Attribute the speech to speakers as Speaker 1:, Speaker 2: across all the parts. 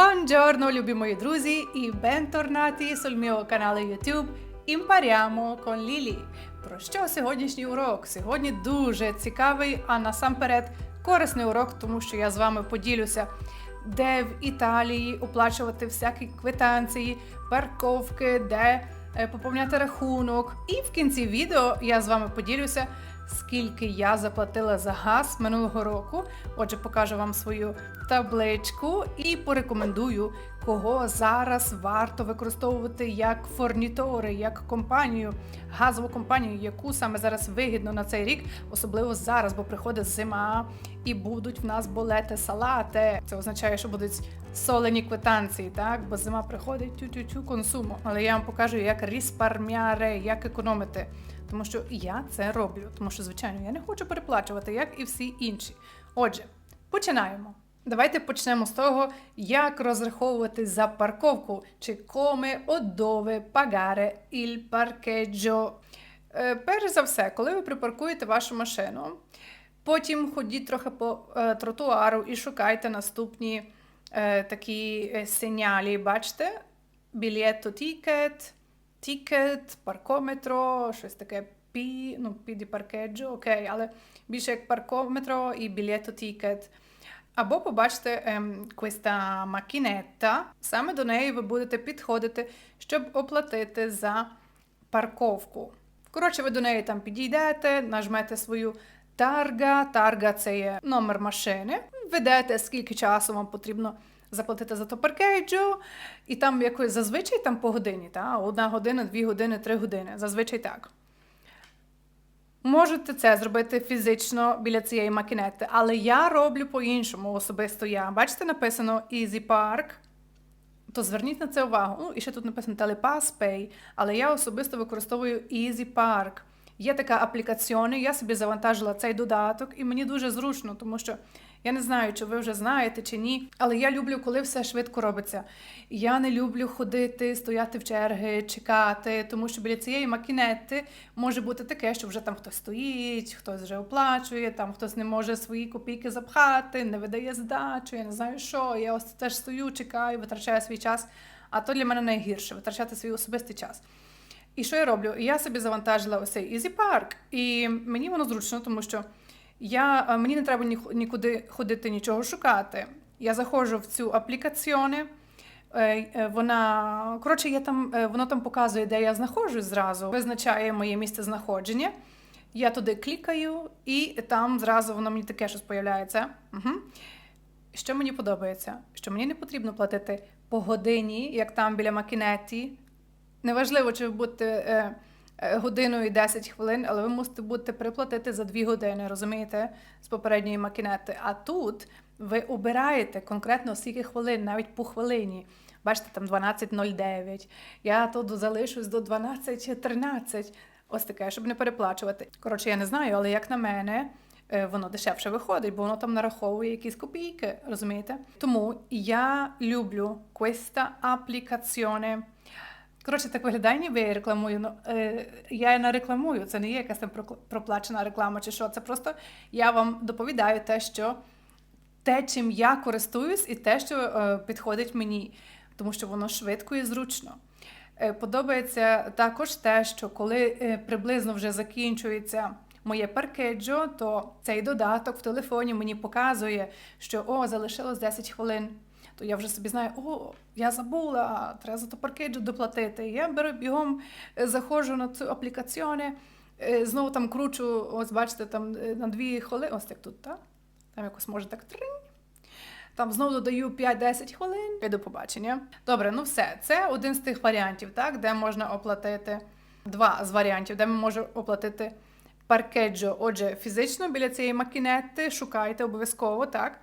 Speaker 1: Buongiorno, любі мої друзі, і bentornati sul mio canale YouTube Impariamo con Lili. Про що сьогоднішній урок? Сьогодні дуже цікавий, а насамперед корисний урок, тому що я з вами поділюся, де в Італії оплачувати всякі квитанції, парковки, де е, поповняти рахунок. І в кінці відео я з вами поділюся, скільки я заплатила за газ минулого року. Отже, покажу вам свою табличку і порекомендую, кого зараз варто використовувати як форнітори, як компанію, газову компанію, яку саме зараз вигідно на цей рік, особливо зараз, бо приходить зима і будуть в нас болети салати. Це означає, що будуть солені квитанції, так? Бо зима приходить тю-тю-тю консуму. Але я вам покажу, як ріспармяре, як економити. Тому що я це роблю, тому що, звичайно, я не хочу переплачувати, як і всі інші. Отже, починаємо. Давайте почнемо з того, як розраховувати за парковку, чи o dove pagare il parcheggio. Е, Перш за все, коли ви припаркуєте вашу машину, потім ходіть трохи по е, тротуару і шукайте наступні е, такі сигналі. Бачите? Білєтто тікет, тікет, паркометро, щось таке пі, ну, піді паркеджо, окей, але більше як паркометро і білєтто тікет. Або побачите ем, questa макінетта, саме до неї ви будете підходити, щоб оплатити за парковку. Коротше, ви до неї там підійдете, нажмете свою тарга. Тарга це є номер машини. Введете, скільки часу вам потрібно заплатити за то паркейджу, і там якось зазвичай там по годині, та? одна година, дві години, три години. Зазвичай так. Можете це зробити фізично біля цієї макінети, але я роблю по-іншому, особисто я. Бачите, написано Easy Park, то зверніть на це увагу. Ну, і ще тут написано Telepass Pay, але я особисто використовую Easy Park. Є така аплікаціона, я собі завантажила цей додаток, і мені дуже зручно, тому що я не знаю, чи ви вже знаєте чи ні, але я люблю, коли все швидко робиться. Я не люблю ходити, стояти в черги, чекати, тому що біля цієї макінети може бути таке, що вже там хтось стоїть, хтось вже оплачує, там хтось не може свої копійки запхати, не видає здачу, я не знаю що. Я ось теж стою, чекаю, витрачаю свій час. А то для мене найгірше витрачати свій особистий час. І що я роблю? Я собі завантажила ось цей Park, і мені воно зручно, тому що я, е, мені не треба нікуди ходити, нічого шукати. Я заходжу в цю аплікаціони, е, вона коротше, я там, е, воно там показує, де я знаходжусь зразу, визначає моє місце знаходження. Я туди клікаю, і там зразу воно мені таке щось появляється. Угу. Що мені подобається? Що мені не потрібно платити по годині, як там біля макінеті. Неважливо, чи ви будете е, годину і 10 хвилин, але ви мусите будете приплатити за 2 години, розумієте, з попередньої макінети. А тут ви обираєте конкретно скільки хвилин, навіть по хвилині. Бачите, там 12.09. Я тут залишусь до 12.13. Ось таке, щоб не переплачувати. Коротше, я не знаю, але як на мене. е, Воно дешевше виходить, бо воно там нараховує якісь копійки, розумієте? Тому я люблю questa applicazione. Коротше, так виглядає, ніби я рекламую. Ну, е, я не рекламую, це не є якась там проплачена реклама чи що. Це просто я вам доповідаю те, що те, чим я користуюсь, і те, що е, підходить мені, тому що воно швидко і зручно. Е, подобається також те, що коли е, приблизно вже закінчується. Моє паркеджо, то цей додаток в телефоні мені показує, що о, залишилось 10 хвилин то я вже собі знаю, о, я забула, треба за то паркеджу доплатити. Я беру бігом, е, заходжу на цю аплікаціони, е, знову там кручу, ось бачите, там е, на дві хвилини, ось так тут, так? Там якось може так тринь. Там знову додаю 5-10 хвилин і до побачення. Добре, ну все. Це один з тих варіантів, так, де можна оплатити два з варіантів, де ми можемо оплатити паркеджо. Отже, фізично біля цієї макінети шукайте обов'язково, так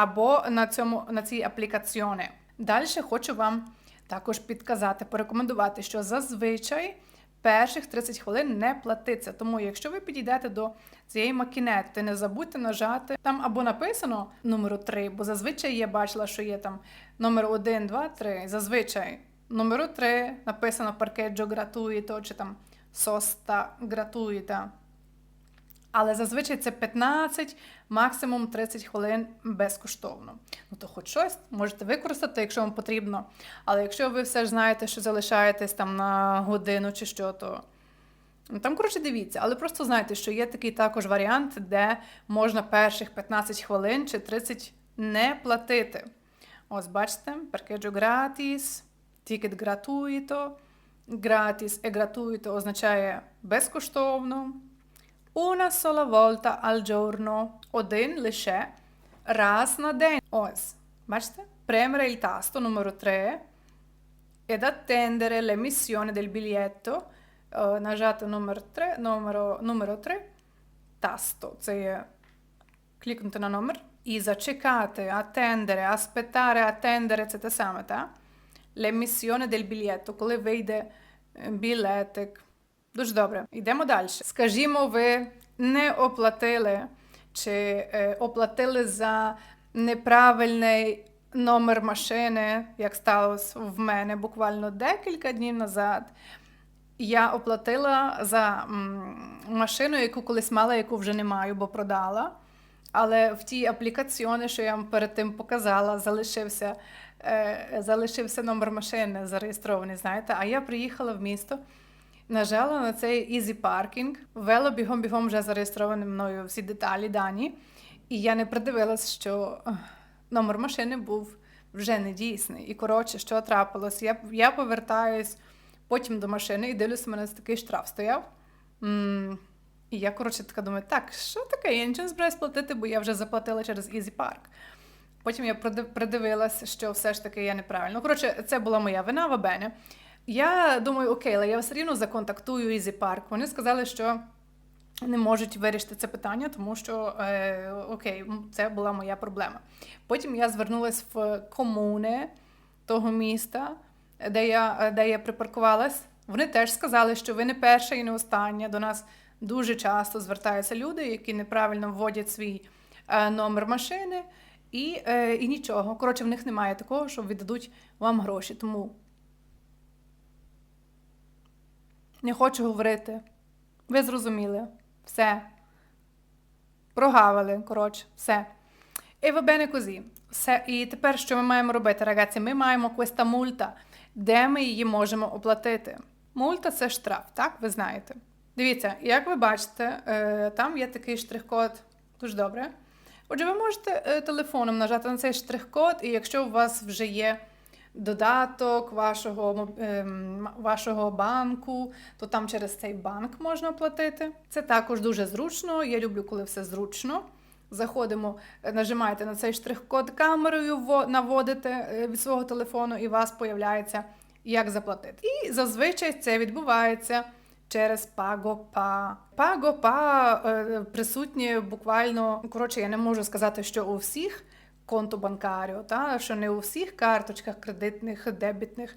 Speaker 1: або на цьому на цій аплікаціоні. Далі хочу вам також підказати, порекомендувати, що зазвичай перших 30 хвилин не платиться. Тому, якщо ви підійдете до цієї макінети, не забудьте нажати там або написано номеру 3, бо зазвичай я бачила, що є там номер 1, 2, 3. Зазвичай номеру 3 написано паркеджо гратуїто, чи там соста гратуїта. Але зазвичай це 15, максимум 30 хвилин безкоштовно. Ну то хоч щось можете використати, якщо вам потрібно. Але якщо ви все ж знаєте, що залишаєтесь там на годину чи що, то Ну, Там, коротше, дивіться, але просто знайте, що є такий також варіант, де можна перших 15 хвилин чи 30 не платити. Ось, бачите, паркеджо gratis, ticket gratuito. Gratis e gratuito означає безкоштовно. Una sola volta al giorno. Один лише раз на день. Ось, бачите? Premere il tasto numero 3 ed attendere l'emissione del biglietto. Е, Нажати номер 3, номеро, номеро 3, тасто. Це є клікнути на номер і зачекати, attendere, aspettare, attendere – це те саме, так? L'emissione del biglietto, коли вийде е, білетик. Дуже добре. Йдемо далі. Скажімо, ви не оплатили чи е, оплатили за неправильний номер машини, як сталося в мене буквально декілька днів назад. Я оплатила за машину, яку колись мала, яку вже не маю, бо продала. Але в тій аплікаціоні, що я вам перед тим показала, залишився, е, залишився номер машини зареєстрований, знаєте. А я приїхала в місто, нажала на цей Easy Parking, ввела бігом-бігом вже зареєстровані мною всі деталі дані. І я не придивилась, що номер машини був вже не дійсний. І коротше, що трапилось? Я, я повертаюсь потім до машини і дивлюся, у мене такий штраф стояв. М, І я, коротше, така думаю, так, що таке? Я нічого не збираюсь платити, бо я вже заплатила через Easy Park. Потім я придив- придивилась, що все ж таки я неправильно. Коротше, це була моя вина в Абене. Я думаю, окей, але я все рівно законтактую Easy Park. Вони сказали, що не можуть вирішити це питання, тому що е, окей, це була моя проблема. Потім я звернулася в комуни того міста, де я, де я припаркувалась. Вони теж сказали, що ви не перша і не остання. До нас дуже часто звертаються люди, які неправильно вводять свій е, номер машини, і, е, і нічого. Коротше, в них немає такого, що віддадуть вам гроші. Тому не хочу говорити. Ви зрозуміли. Все. Прогавили, коротше, все. І va bene così. Все. І тепер що ми маємо робити, рагazzi? Ми маємо questa мульта, де ми її можемо оплатити. Мульта це штраф, так? Ви знаєте. Дивіться, як ви бачите, е, там є такий штрих-код. Дуже добре. Отже, ви можете е, телефоном нажати на цей штрих-код, і якщо у вас вже є додаток вашого, ем, вашого банку, то там через цей банк можна оплатити. Це також дуже зручно. Я люблю, коли все зручно. Заходимо, е, нажимаєте на цей штрих-код камерою, во- наводите е, від свого телефону, і у вас появляється, як заплатити. І зазвичай це відбувається через PagoPa. PagoPa е, присутні буквально, коротше, я не можу сказати, що у всіх конто банкаріо, та що не у всіх карточках кредитних, дебітних.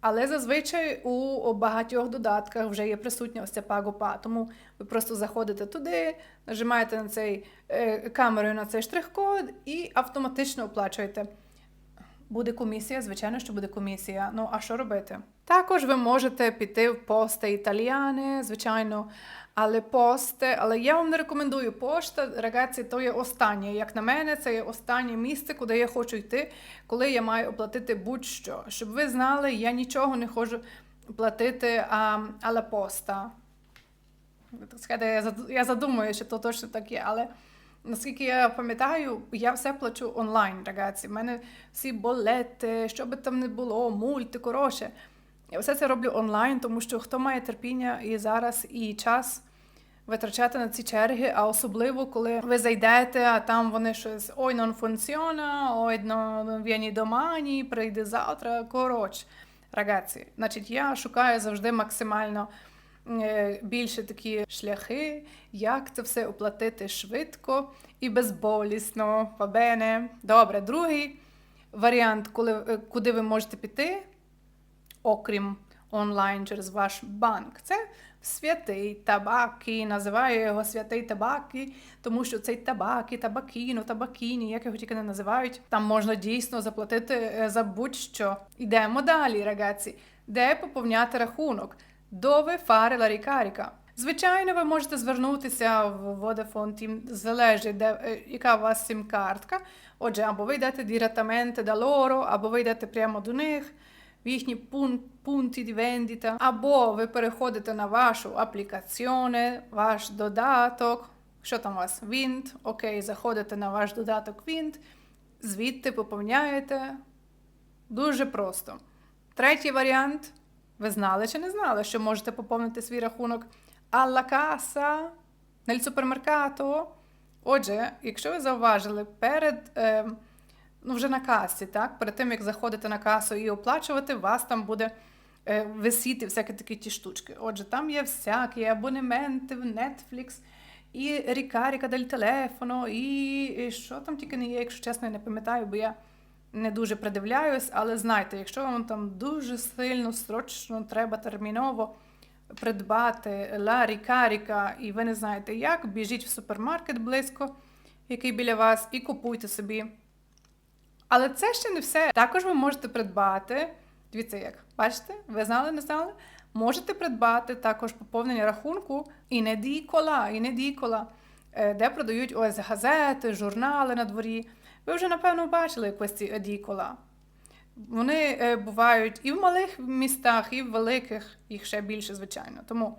Speaker 1: Але зазвичай у багатьох додатках вже є присутня ось ця PagoPa. Тому ви просто заходите туди, нажимаєте на цей е, камерою на цей штрих-код і автоматично оплачуєте. Буде комісія, звичайно, що буде комісія. Ну а що робити? Також ви можете піти в посте італіани, звичайно, але посте, але я вам не рекомендую пошта. Рагazzi, то є останнє. Як на мене, це є останнє місце, куди я хочу йти, коли я маю оплатити будь-що. Щоб ви знали, я нічого не хочу платити але поста. Сказати, я зад- я задумую, що то точно так є, але наскільки я пам'ятаю, я все плачу онлайн, рагazzi. У мене всі болети, що би там не було, мульти, коротше. Я все це роблю онлайн, тому що хто має терпіння і зараз, і час витрачати на ці черги, а особливо, коли ви зайдете, а там вони щось ой, non funziona, ой, non vieni domani, прийди завтра. Коротше, рагazzi, значить, я шукаю завжди максимально е, більше такі шляхи, як це все оплатити швидко і безболісно. Фабене. Добре, другий варіант, коли, е, куди ви можете піти, окрім онлайн через ваш банк. Це святий табаки, називаю його святий табаки, тому що цей табаки, табакіно, табакіні, як його тільки не називають, там можна дійсно заплатити е, за будь-що. Йдемо далі, рагazzi. Де поповняти рахунок? Fare la ricarica? Звичайно, ви можете звернутися в Vodafone Team, залежить, де, е, яка у вас сім-картка. Отже, або ви йдете direttamente da loro, або ви йдете прямо до них в їхні пун- пункти di vendita, або ви переходите на вашу аплікаціоне, ваш додаток. Що там у вас? Wind. Окей, заходите на ваш додаток Wind, звідти поповняєте. Дуже просто. Третій варіант. Ви знали чи не знали, що можете поповнити свій рахунок alla casa, nel supermercato. Отже, якщо ви зауважили перед, е, ну вже на касі, так, перед тим як заходити на касу і оплачувати, вас там буде е, висіти всякі такі ті штучки. Отже, там є всякі абонементи Netflix, і рікаріка дель телефону, і, і що там тільки не є, якщо чесно, я не пам'ятаю, бо я не дуже придивляюсь, але знайте, якщо вам там дуже сильно, срочно треба терміново придбати ла рікаріка, і ви не знаєте як, біжіть в супермаркет близько, який біля вас, і купуйте собі. Але це ще не все. Також ви можете придбати. Дивіться, як бачите, ви знали, не знали? Можете придбати також поповнення рахунку і не дікола, і не дікола, е, де продають ось газети, журнали на дворі. Ви вже, напевно, бачили якось ці едікола. Вони е, бувають і в малих містах, і в великих, їх ще більше, звичайно. Тому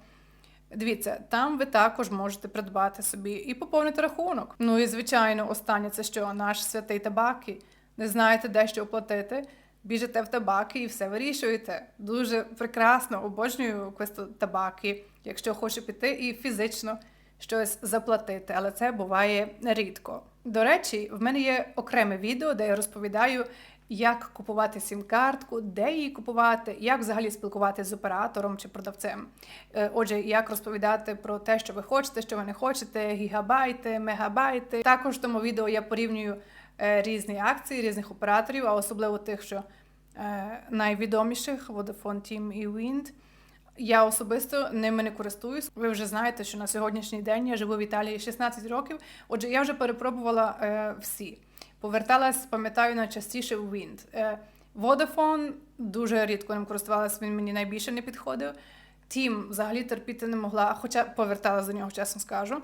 Speaker 1: дивіться, там ви також можете придбати собі і поповнити рахунок. Ну і звичайно, останнє це що наш святий табаки. Не знаєте, де що оплатити. Біжите в табаки і все вирішуєте. Дуже прекрасно, обожнюю квесту табаки, якщо хочу піти і фізично щось заплатити, але це буває рідко. До речі, в мене є окреме відео, де я розповідаю, як купувати сім-картку, де її купувати, як взагалі спілкуватися з оператором чи продавцем. Е, Отже, як розповідати про те, що ви хочете, що ви не хочете, гігабайти, мегабайти. Також в тому відео я порівнюю різні акції різних операторів, а особливо тих, що е, найвідоміших Vodafone Team і Wind. Я особисто ними не користуюсь. Ви вже знаєте, що на сьогоднішній день я живу в Італії 16 років. Отже, я вже перепробувала е, всі. Поверталась, пам'ятаю, найчастіше в Wind. Е, Vodafone дуже рідко ним користувалась, він мені найбільше не підходив. Тім взагалі терпіти не могла, хоча поверталась до нього, чесно скажу.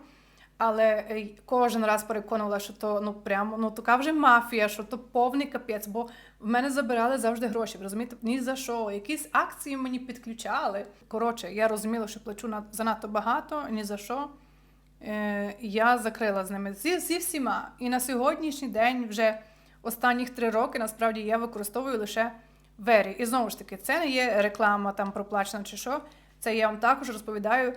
Speaker 1: Але е, кожен раз переконувала, що то ну прямо ну така вже мафія, що то повний капець, бо в мене забирали завжди гроші. Розумієте, ні за що. Якісь акції мені підключали. Коротше, я розуміла, що плачу на занадто багато, ні за що. Е, я закрила з ними зі, зі всіма. І на сьогоднішній день, вже останніх три роки, насправді я використовую лише Вері. І знову ж таки, це не є реклама там проплачена чи що. Це я вам також розповідаю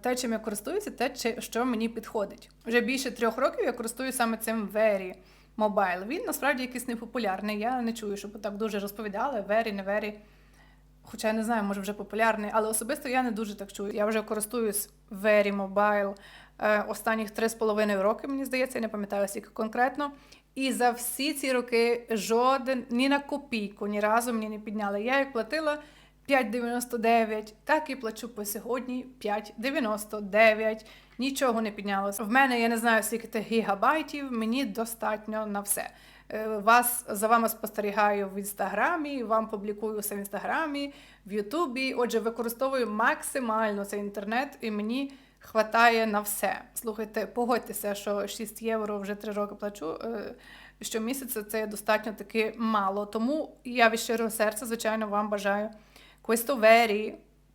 Speaker 1: те, чим я користуюся, те, що мені підходить. Вже більше трьох років я користуюся саме цим Вері Mobile. Він насправді якийсь непопулярний. Я не чую, щоб так дуже розповідали. Вері, не Вері. Хоча я не знаю, може вже популярний, але особисто я не дуже так чую. Я вже користуюсь Very Mobile е, останніх три з половиною роки, мені здається, я не пам'ятаю скільки конкретно. І за всі ці роки жоден ні на копійку, ні разу мені не підняли. Я як платила 5,99, так і плачу по сьогодні 5,99. Нічого не піднялося. В мене я не знаю, скільки тих гігабайтів, мені достатньо на все. Е, Вас за вами спостерігаю в інстаграмі, вам публікую все в інстаграмі, в Ютубі. Отже, використовую максимально цей інтернет, і мені хватає на все. Слухайте, погодьтеся, що 6 євро вже 3 роки плачу. е, Щомісяця це достатньо таки мало. Тому я від щирого серця, звичайно, вам бажаю Questovері.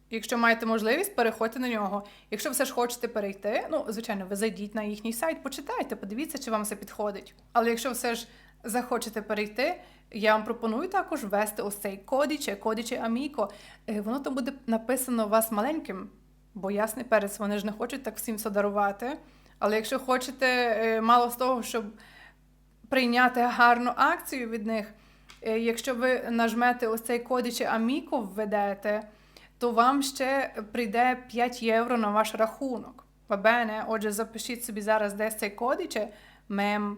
Speaker 1: Якщо маєте можливість, переходьте на нього. Якщо все ж хочете перейти, ну, звичайно, ви зайдіть на їхній сайт, почитайте, подивіться, чи вам все підходить. Але якщо все ж захочете перейти, я вам пропоную також ввести ось цей кодіче, кодіче Аміко. Е, Воно там буде написано вас маленьким, бо ясний перець, вони ж не хочуть так всім все дарувати. Але якщо хочете е, мало з того, щоб прийняти гарну акцію від них, якщо ви нажмете ось цей кодіче Аміко введете, то вам ще прийде 5 євро на ваш рахунок. Бабене, отже, запишіть собі зараз десь цей кодіче, мем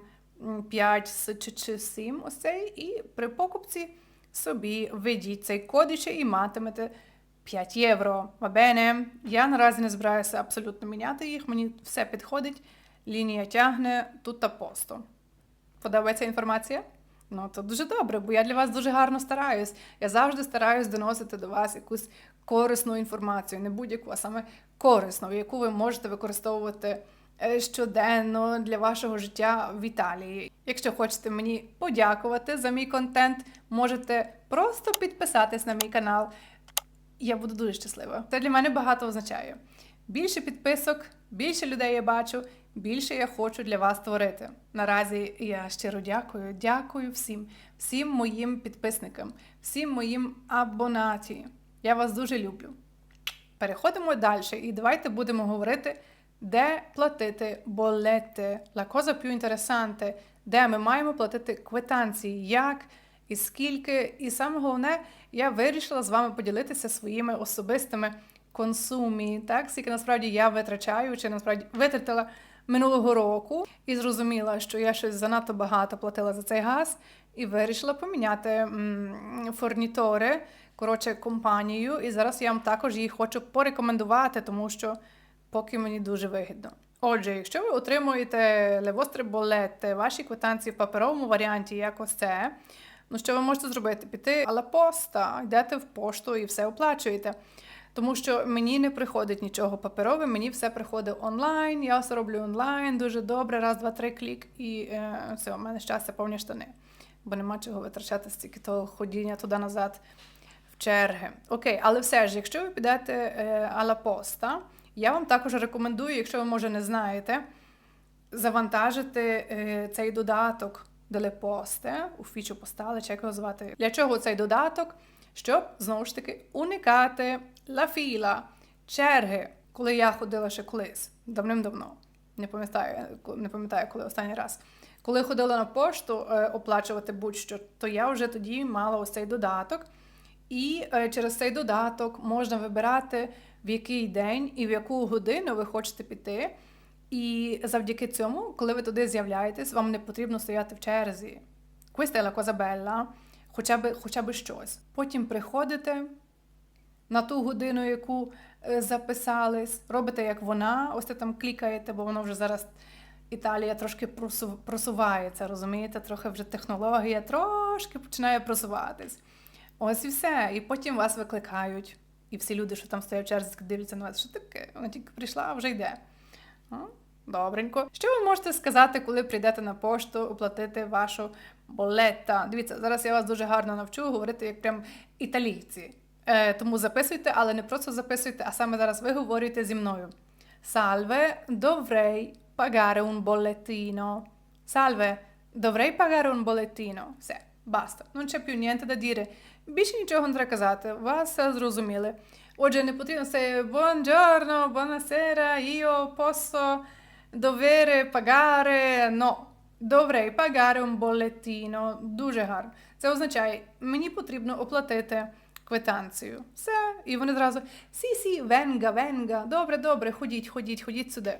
Speaker 1: 5 чи, чи 7 ось цей, і при покупці собі введіть цей кодіче і матимете 5 євро. Бабене, я наразі не збираюся абсолютно міняти їх, мені все підходить, лінія тягне тут та посто. Подобається інформація? Ну, то дуже добре, бо я для вас дуже гарно стараюсь. Я завжди стараюсь доносити до вас якусь корисну інформацію, не будь-яку, а саме корисну, яку ви можете використовувати е, щоденно для вашого життя в Італії. Якщо хочете мені подякувати за мій контент, можете просто підписатись на мій канал. Я буду дуже щаслива. Це для мене багато означає. Більше підписок, більше людей я бачу, більше я хочу для вас створити. Наразі я щиро дякую. Дякую всім, всім моїм підписникам, всім моїм абонаті. Я вас дуже люблю. Переходимо далі і давайте будемо говорити, де платити болети. La cosa più interessante, де ми маємо платити квитанції, як і скільки. І саме головне, я вирішила з вами поділитися своїми особистими консумі, так, скільки насправді я витрачаю, чи насправді витратила минулого року і зрозуміла, що я щось занадто багато платила за цей газ, і вирішила поміняти форнітори, коротше, компанію. І зараз я вам також її хочу порекомендувати, тому що поки мені дуже вигідно. Отже, якщо ви отримуєте vostre bollette, ваші квитанції в паперовому варіанті, як ось це, ну що ви можете зробити? Піти alla поста, йдете в пошту і все оплачуєте. Тому що мені не приходить нічого паперове, мені все приходить онлайн, я все роблю онлайн, дуже добре, раз, два, три клік, і е, все, у мене щастя повні штани. Бо нема чого витрачати стільки того ходіння туди-назад в черги. Окей, але все ж, якщо ви підете е, поста, я вам також рекомендую, якщо ви може не знаєте, завантажити е, цей додаток Деле Посте, Ufficio Postale, чи як його звати. Для чого цей додаток? Щоб знову ж таки уникати ла філа, черги, коли я ходила ще колись, давним-давно. Не пам'ятаю, не пам'ятаю, коли останній раз. Коли ходила на пошту е, оплачувати будь-що, то я вже тоді мала ось цей додаток. І е, через цей додаток можна вибирати, в який день і в яку годину ви хочете піти. І завдяки цьому, коли ви туди з'являєтесь, вам не потрібно стояти в черзі. Questa è la cosa bella, хоча б, хоча б щось. Потім приходите на ту годину, яку е, записались, робите як вона, ось ти там клікаєте, бо воно вже зараз Італія трошки просувається, розумієте? Трохи вже технологія трошки починає просуватись. Ось і все. І потім вас викликають. І всі люди, що там стоять в черзі, дивляться на вас, що таке? Вона тільки прийшла, а вже йде. Добренько. Що ви можете сказати, коли прийдете на пошту оплатити вашу болета? Дивіться, зараз я вас дуже гарно навчу говорити як прям італійці. Е, тому записуйте, але не просто записуйте, а саме зараз ви говорите зі мною. Salve, dovrei pagare un bollettino. Salve, dovrei pagare un bollettino. Все, баста. Non c'è più niente da dire. Більше нічого не треба казати. Вас зрозуміли. Отже, не потрібно це buongiorno, buonasera, io posso dovere pagare. No, dovrei pagare un bollettino. Дуже гарно. Це означає, мені потрібно оплатити квитанцію. Все. І вони зразу сі, сі, венга, венга. Добре, добре, ходіть, ходіть, ходіть сюди.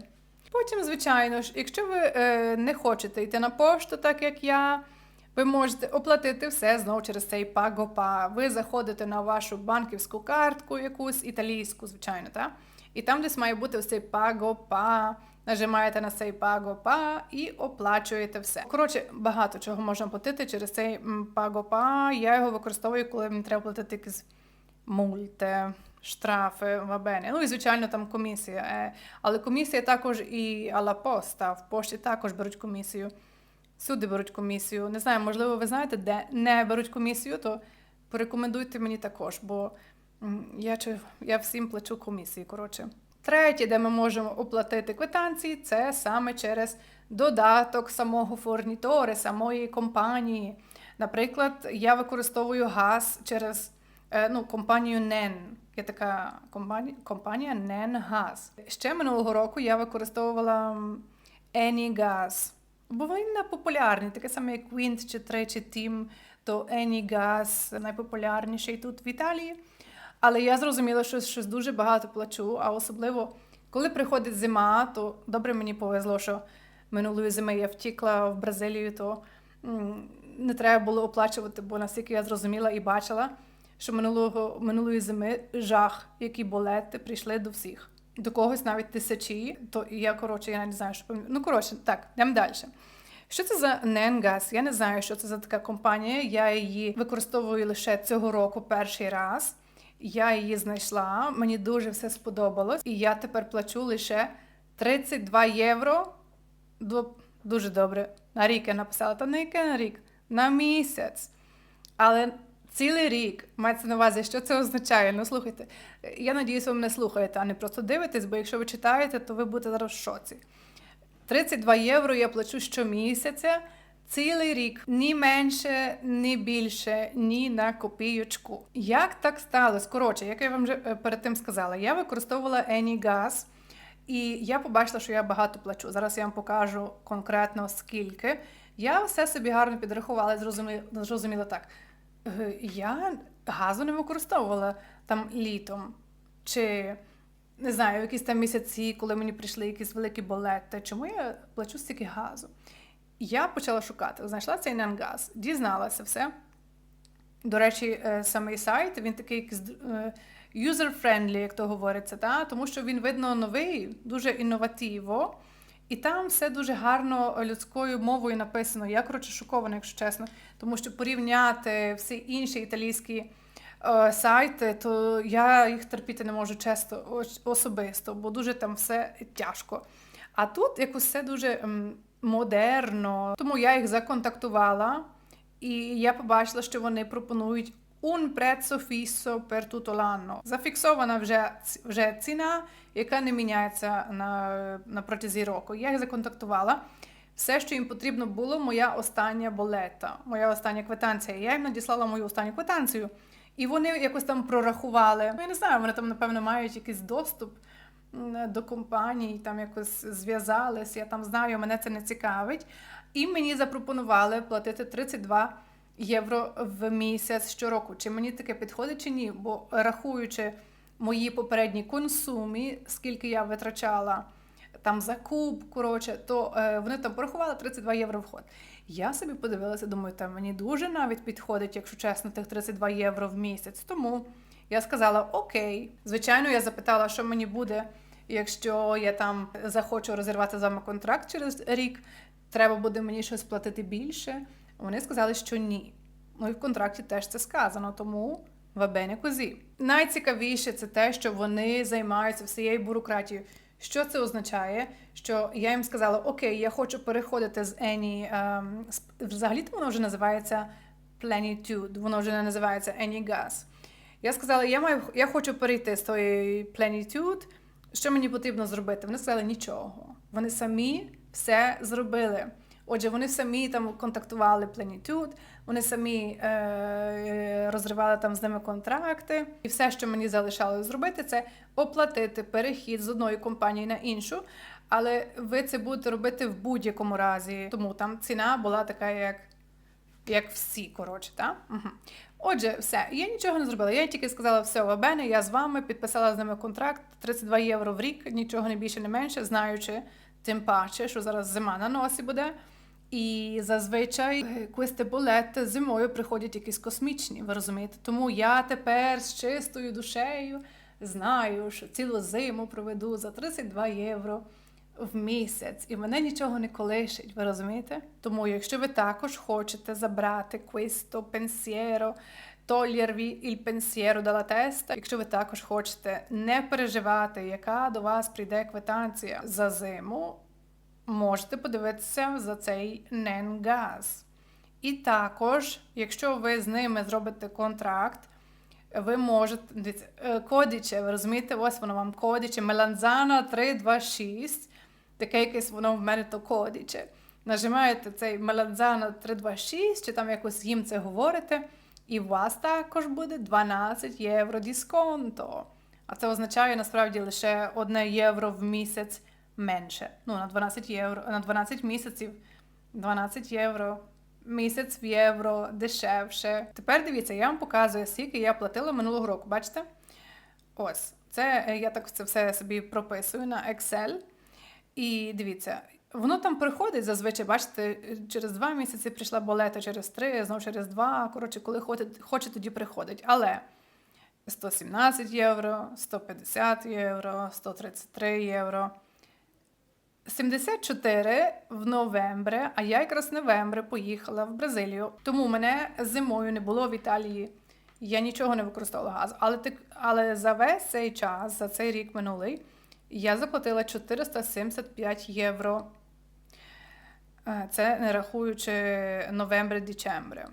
Speaker 1: Потім, звичайно ж, якщо ви е, не хочете йти на пошту, так як я, ви можете оплатити все знову через цей пагопа. Ви заходите на вашу банківську картку, якусь італійську, звичайно, так? І там десь має бути ось цей пагопа. Нажимаєте на цей пагопа і оплачуєте все. Коротше, багато чого можна платити через цей пагопа. Я його використовую, коли мені треба платити якісь мульти, штрафи, вабени. Ну і звичайно, там комісія. Е, Але комісія також і ала поста. В пошті також беруть комісію. Всюди беруть комісію. Не знаю, можливо, ви знаєте, де не беруть комісію, то порекомендуйте мені також, бо я, я всім плачу комісії. Коротше. Третє, де ми можемо оплатити квитанції, це саме через додаток самого форнітори, самої компанії. Наприклад, я використовую газ через е, ну, компанію NEN. Є така компанія, компанія NEN Газ. Ще минулого року я використовувала Anygas. Бо він популярний, таке саме як Wind чи 3 чи Team, то Anygas найпопулярніший тут в Італії. Але я зрозуміла, що щось дуже багато плачу, а особливо, коли приходить зима, то добре мені повезло, що минулої зими я втікла в Бразилію, то не треба було оплачувати, бо наскільки я зрозуміла і бачила, що минулого, минулої зими жах, які болети прийшли до всіх. До когось навіть тисячі, то я, коротше, я не знаю, що пам'ятаю. Ну, коротше, так, йдемо далі. Що це за Nengas? Я не знаю, що це за така компанія. Я її використовую лише цього року перший раз. Я її знайшла, мені дуже все сподобалось, і я тепер плачу лише 32 євро. Дуже добре. На рік я написала, та не яке на рік, на місяць. Але цілий рік мається на увазі, що це означає. Ну слухайте, я надіюсь, ви мене слухаєте, а не просто дивитесь, бо якщо ви читаєте, то ви будете зараз в шоці. 32 євро я плачу щомісяця, цілий рік, ні менше, ні більше, ні на копійочку. Як так сталося? Коротше, як я вам вже е, перед тим сказала, я використовувала AnyGas, і я побачила, що я багато плачу. Зараз я вам покажу конкретно скільки. Я все собі гарно підрахувала, зрозуміла, зрозуміла так. Я газу не використовувала там літом. Чи не знаю, якісь там місяці, коли мені прийшли якісь великі болети. Чому я плачу стільки газу? Я почала шукати, знайшла цей Нангаз, дізналася все. До речі, е, самий сайт він такий user-friendly, як то говориться, та? тому що він видно новий, дуже інновативо. І там все дуже гарно людською мовою написано. Я коротше шокована, якщо чесно, тому що порівняти всі інші італійські е, сайти, то я їх терпіти не можу чесно особисто, бо дуже там все тяжко. А тут якось все дуже модерно. Тому я їх законтактувала, і я побачила, що вони пропонують un prezzo fisso per tutto l'anno. Зафіксована вже, вже ціна, яка не міняється на, на протязі року. Я їх законтактувала. Все, що їм потрібно було, моя остання болета, моя остання квитанція. Я їм надіслала мою останню квитанцію. І вони якось там прорахували. Ну, я не знаю, вони там, напевно, мають якийсь доступ до компаній, там якось зв'язались. Я там знаю, мене це не цікавить. І мені запропонували платити 32 євро в місяць щороку. Чи мені таке підходить, чи ні? Бо рахуючи мої попередні консумі, скільки я витрачала там закуп, коротше, то е, вони там порахували 32 євро вход. Я собі подивилася, думаю, та мені дуже навіть підходить, якщо чесно, тих 32 євро в місяць. Тому я сказала окей. Звичайно, я запитала, що мені буде, якщо я там захочу розірвати з вами контракт через рік, треба буде мені щось платити більше. Вони сказали, що ні. Ну і в контракті теж це сказано, тому вабене козі. Найцікавіше це те, що вони займаються всією бюрократією. Що це означає? Що я їм сказала: Окей, я хочу переходити з Any, ем, взагалі-то воно вже називається Plenitude, воно вже не називається AnyGas. Я сказала, я маю, я хочу перейти з тої Plenitude. Що мені потрібно зробити? Вони сказали нічого. Вони самі все зробили. Отже, вони самі там контактували Plenitude, вони самі е, розривали там з ними контракти. І все, що мені залишалося зробити, це оплатити перехід з одної компанії на іншу. Але ви це будете робити в будь-якому разі, тому там ціна була така, як як всі, коротше, так? Угу. Отже, все, я нічого не зробила. Я тільки сказала, все, Вабене, я з вами підписала з ними контракт 32 євро в рік, нічого не більше, не менше, знаючи тим паче, що зараз зима на носі буде. І зазвичай квести болети зимою приходять якісь космічні, ви розумієте? Тому я тепер з чистою душею знаю, що цілу зиму проведу за 32 євро в місяць, і мене нічого не колишить, ви розумієте? Тому, якщо ви також хочете забрати questo pensiero, togliervi il pensiero dalla testa, якщо ви також хочете не переживати, яка до вас прийде квитанція за зиму, можете подивитися за цей Ненгаз. І також, якщо ви з ними зробите контракт, ви можете е, кодіче, ви розумієте, ось воно вам кодіче Меланзана 326. Таке якесь воно в мене то кодіче. Нажимаєте цей Меланзана 326, чи там якось їм це говорите, і у вас також буде 12 євро дисконто. А це означає насправді лише 1 євро в місяць менше. Ну, на 12 євро, на 12 місяців 12 євро. Місяць в євро дешевше. Тепер дивіться, я вам показую, скільки я платила минулого року. Бачите? Ось, це е, я так це все собі прописую на Excel. І дивіться, воно там приходить зазвичай, бачите, через два місяці прийшла болета, через три, знову через два. Коротше, коли хоче, тоді приходить. Але 117 євро, 150 євро, 133 євро. 74 в новембрі, а я якраз в новембрі поїхала в Бразилію. Тому мене зимою не було в Італії. Я нічого не використовувала газ. Але, але за весь цей час, за цей рік минулий, я заплатила 475 євро. Е, Це не рахуючи новембр-дечембр.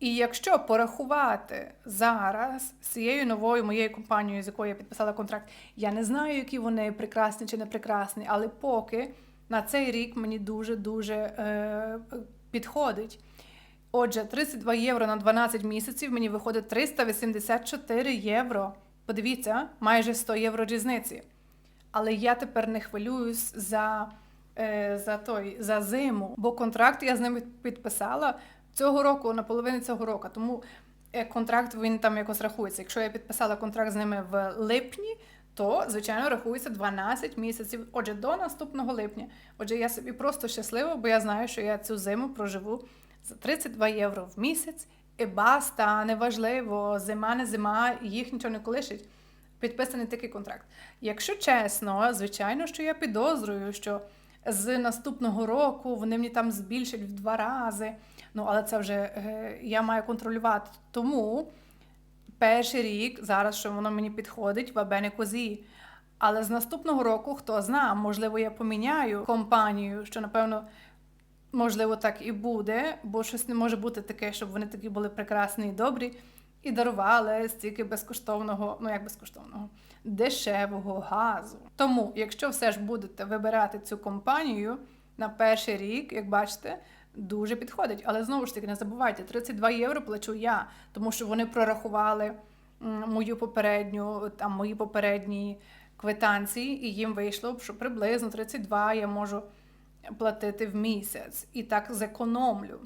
Speaker 1: І якщо порахувати зараз з цією новою моєю компанією, з якою я підписала контракт, я не знаю, які вони прекрасні чи не прекрасні, але поки на цей рік мені дуже-дуже е, підходить. Отже, 32 євро на 12 місяців мені виходить 384 євро. Подивіться, майже 100 євро різниці. Але я тепер не хвилююсь за, е, за, той, за зиму, бо контракт я з ними підписала цього року, на половині цього року. Тому е, контракт він там якось рахується. Якщо я підписала контракт з ними в липні, то звичайно рахується 12 місяців. Отже, до наступного липня. Отже, я собі просто щаслива, бо я знаю, що я цю зиму проживу за 32 євро в місяць. І баста, неважливо, зима, не зима, їх нічого не колишить. Підписаний такий контракт. Якщо чесно, звичайно, що я підозрюю, що з наступного року вони мені там збільшать в два рази. Ну, але це вже е, я маю контролювати. Тому перший рік, зараз що воно мені підходить, в Абене Козі. Але з наступного року, хто знає, можливо, я поміняю компанію, що напевно. Можливо, так і буде, бо щось не може бути таке, щоб вони такі були прекрасні і добрі, і дарували стільки безкоштовного, ну як безкоштовного, дешевого газу. Тому, якщо все ж будете вибирати цю компанію на перший рік, як бачите, дуже підходить. Але знову ж таки, не забувайте, 32 євро плачу я, тому що вони прорахували мою попередню, там мої попередні квитанції, і їм вийшло, що приблизно 32 я можу платити в місяць і так зекономлю.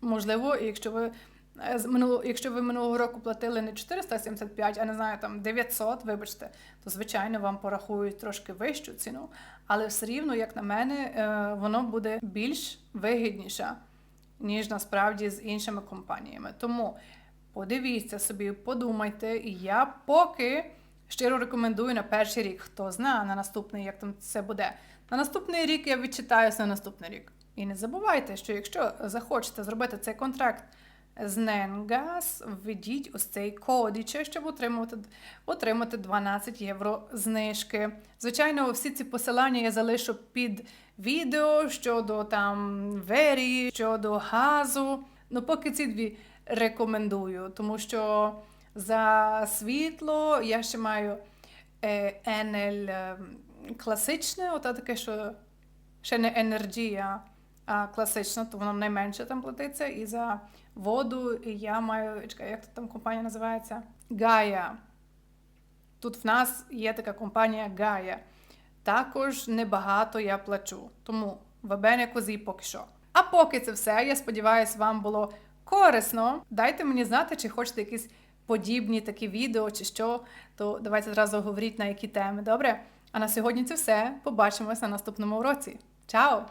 Speaker 1: Можливо, якщо ви е, з минулого, якщо ви минулого року платили не 475, а не знаю, там 900, вибачте, то звичайно вам порахують трошки вищу ціну, але все рівно, як на мене, е, воно буде більш вигідніше, ніж насправді з іншими компаніями. Тому подивіться собі, подумайте, і я поки щиро рекомендую на перший рік. Хто знає на наступний, як там це буде. На наступний рік я відчитаюся на наступний рік. І не забувайте, що якщо захочете зробити цей контракт з Ненгаз, введіть ось цей кодіче, щоб отримати, отримати 12 євро знижки. Звичайно, всі ці посилання я залишу під відео щодо там вері, щодо газу. Ну, поки ці дві рекомендую, тому що за світло я ще маю е, Enel е, класичне, ота таке, що ще не енергія, а класична, то воно найменше там платиться. І за воду і я маю, чекай, як там компанія називається? Гая. Тут в нас є така компанія Гая. Також небагато я плачу. Тому вебене козі поки що. А поки це все, я сподіваюся, вам було корисно. Дайте мені знати, чи хочете якісь подібні такі відео, чи що, то давайте одразу говоріть на які теми. Добре? А на сьогодні це все. Побачимось на наступному уроці. Чао!